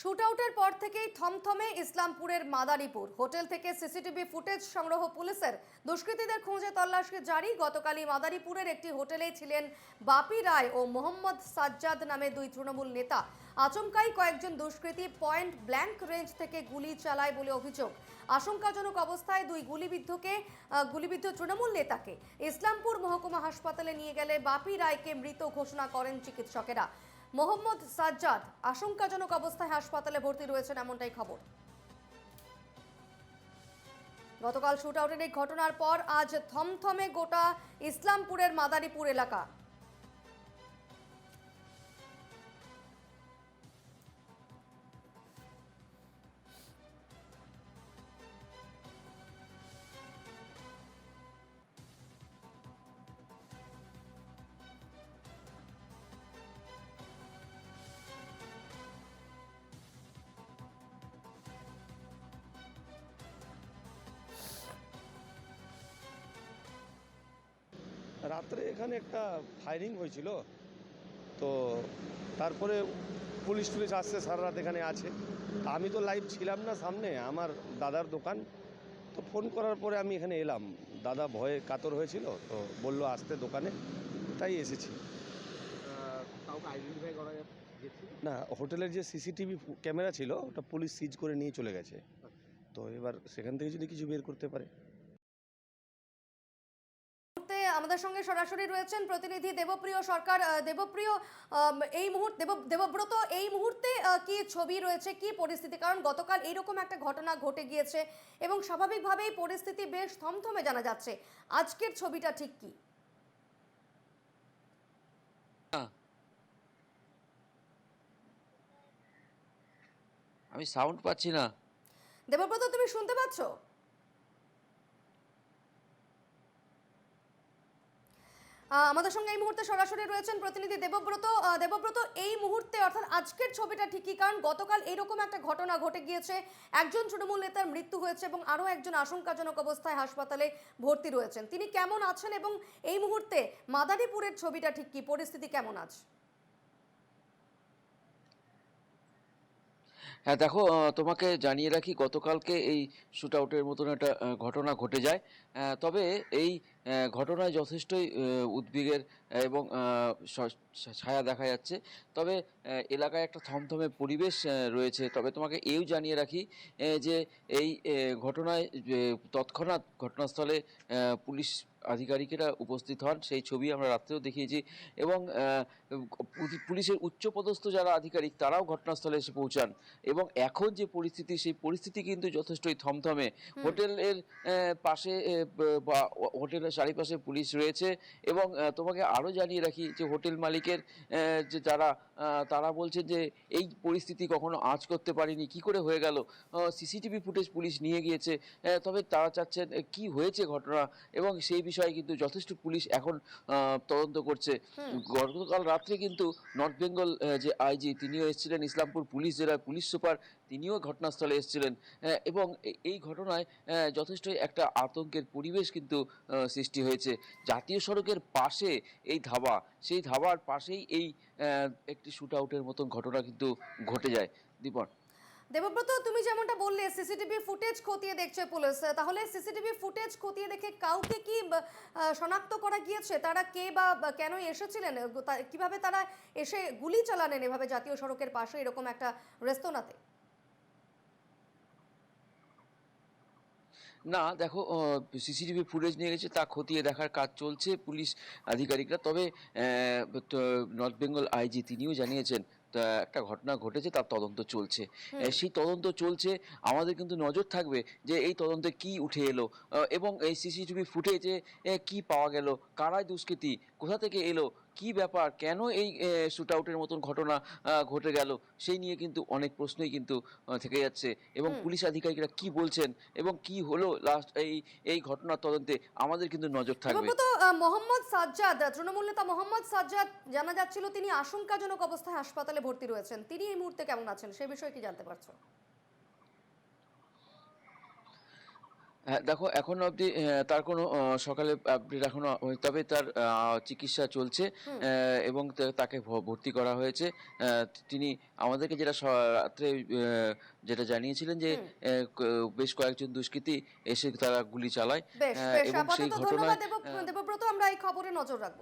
Shoot আউটের পর থেকেই থমথমে ইসলামপুরের মাদারীপুর। হোটেল থেকে সিসিটিভি ফুটেজ সংগ্রহ পুলিশের। দুষ্কৃতীদের খুঁজে তল্লাশি জারি। গতকালই মাদারীপুরের একটি হোটেলে ছিলেন বাপি রায় ও মোহাম্মদ সাজ্জাদ নামে দুই তৃণমূল নেতা। আচমকাই কয়েকজন দুষ্কৃতী পয়েন্ট ব্ল্যাঙ্ক রেঞ্জ থেকে গুলি চালায় বলে অভিযোগ। আশঙ্কাজনক অবস্থায় দুই গুলিবিদ্ধকে গুলিবিদ্ধ তৃণমূল নেতাকে। ইসলামপুর মহকুমা হাসপাতালে নিয়ে গেলে বাপি রায়কে মৃত ঘোষণা করেন চিকিৎসকেরা। মোহাম্মদ সাজ্জাদ আশঙ্কাজনক অবস্থায় হাসপাতালে ভর্তি রয়েছেন এমনটাই খবর। গতকাল শুট আউটের এই ঘটনার পর আজ থমথমে গোটা ইসলামপুরের মাদারীপুর এলাকা রাত্রে এখানে একটা ফায়ারিং হয়েছিল। তো তারপরে পুলিশ টুলিশ আসছে সারা রাত এখানে আছে। আমি তো লাইভ ছিলাম না সামনে আমার দাদার দোকান। তো ফোন করার পরে আমি এখানে এলাম। দাদা ভয়ে কাতর হয়েছিল তো বলল আসতে দোকানে। তাই এসেছি। না হোটেলের যে সিসিটিভি ক্যামেরা ছিল ওটা পুলিশ সিজ করে নিয়ে চলে গেছে। তো এবার সেখান থেকে যদি কিছু বের করতে পারে। আমাদের সঙ্গে সরাসরি রয়েছেন প্রতিনিধি দেবপ্রিয় সরকার। দেবপ্রিয় এই মুহূর্তে দেব দেবব্রত এই মুহূর্তে কি ছবি রয়েছে কি পরিস্থিতি? কারণ গতকাল এইরকম একটা ঘটনা ঘটে গিয়েছে এবং স্বাভাবিকভাবেই পরিস্থিতি বেশ থমথমে জানা যাচ্ছে। আজকের ছবিটা ঠিক কি? আমি সাউন্ড পাচ্ছি না। দেবব্রত তুমি শুনতে পাচ্ছ? আমাদের সঙ্গে এই মুহূর্তে সরাসরি রয়েছেন প্রতিনিধি দেবব্রত। দেবব্রত, এই মুহূর্তে অর্থাৎ আজকের ছবিটা ঠিকই, কারণ গতকাল এরকম একটা ঘটনা ঘটে গিয়েছে। একজন তৃণমূল নেতার মৃত্যু হয়েছে এবং আরও একজন আশঙ্কাজনক অবস্থায় হাসপাতালে ভর্তি রয়েছেন। তিনি কেমন আছেন এবং এই মুহূর্তে মাদারীপুরের ছবিটা ঠিক কি? পরিস্থিতি কেমন আছে হ্যাঁ দেখো তোমাকে জানিয়ে রাখি, গতকালকে এই শুট আউটের মতন একটা ঘটনা ঘটে যায়। তবে এই ঘটনায় যথেষ্টই উদ্বেগের এবং ছায়া দেখা যাচ্ছে। তবে এলাকায় একটা থমথমে পরিবেশ রয়েছে। তবে তোমাকে এও জানিয়ে রাখি যে এই ঘটনায় তৎক্ষণাৎ ঘটনাস্থলে পুলিশ আধিকারিকেরা উপস্থিত হন। সেই ছবি আমরা রাত্রেও দেখিয়েছি। এবং পুলিশের উচ্চপদস্থ যারা আধিকারিক তারাও ঘটনাস্থলে এসে পৌঁছান। এবং এখন যে পরিস্থিতি সেই পরিস্থিতি কিন্তু যথেষ্টই থমথমে। হোটেলের পাশে বা হোটেলের চারিপাশে পুলিশ রয়েছে এবং তোমাকে আরও জানিয়ে রাখি যে হোটেল মালিকের যে যারা তারা বলছেন যে এই পরিস্থিতি কখনো আঁচ করতে পারেনি কি করে হয়ে গেল? সিসিটিভি ফুটেজ পুলিশ নিয়ে গিয়েছে তবে তারা চাচ্ছেন কি হয়েছে ঘটনা? এবং সেই বিষয়ে কিন্তু যথেষ্ট পুলিশ এখন তদন্ত করছে। গতকাল রাত্রে কিন্তু নর্থ বেঙ্গল যে আইজি তিনিও এসেছিলেন ইসলামপুর পুলিশ জেলার পুলিশ সুপার তিনিও ঘটনাস্থলে এসেছিলেন। এবং এই ঘটনায় আহ, যথেষ্টই একটা আতঙ্কের পরিবেশ কিন্তু সৃষ্টি হয়েছে। জাতীয় সড়কের পাশে এই ধাবা, সেই ধাবার পাশেই এই একটি শুট আউটের মতন ঘটনা কিন্তু ঘটে যায়। দীপন। দেবব্রত, তুমি যেমনটা বললে, সিসিটিভি ফুটেজ খতিয়ে দেখছে পুলিশ। তাহলে সিসিটিভি ফুটেজ খতিয়ে দেখে কাউকে কি শনাক্ত করা গিয়েছে? তারা কে বা কেন এসেছিলেন? কীভাবে তারা এসে গুলি চালালেন এভাবে জাতীয় সড়কের পাশে এরকম একটা রেস্তোরাঁতে? না দেখো সিসিটিভি ফুটেজ নিয়ে গেছে তা খতিয়ে দেখার কাজ চলছে পুলিশ আধিকারিকরা। তবে নর্থ বেঙ্গল আইজি তিনিও জানিয়েছেন তা একটা ঘটনা ঘটেছে তার তদন্ত চলছে। সেই তদন্ত চলছে আমাদের কিন্তু নজর থাকবে যে এই তদন্তে কি উঠে এলো এবং এই সিসিটিভি ফুটেজে কি পাওয়া গেল কারাই দুষ্কৃতী কোথা থেকে এলো কি ব্যাপার? কেন এই শুট আউটের মতন ঘটনা ঘটে গেল? সেই নিয়ে কিন্তু অনেক প্রশ্নই কিন্তু থেকে যাচ্ছে। এবং পুলিশ আধিকারিকরা কি বলছেন এবং কি হলো লাস্ট এই এই ঘটনার তদন্তে আমাদের কিন্তু নজর থাকবে। আহ, মোহাম্মদ সাজ্জাদ তৃণমূল নেতা মোহাম্মদ সাজ্জাদ জানা যাচ্ছিল তিনি আশঙ্কাজনক অবস্থায় হাসপাতালে ভর্তি রয়েছেন। তিনি এই মুহূর্তে কেমন আছেন? সে বিষয়ে কি জানতে পারছ হ্যাঁ দেখো এখন অবধি তার কোনো সকালে আপডেট এখনও তবে তার চিকিৎসা চলছে এবং তাকে ভর্তি করা হয়েছে। তিনি আমাদেরকে যেটা রাত্রে যেটা জানিয়েছিলেন যে বেশ কয়েকজন দুষ্কৃতী এসে তারা গুলি চালায়। এবং সেই ঘটনা ঘটনায় দেবব্রত আমরা এই খবরে নজর রাখব।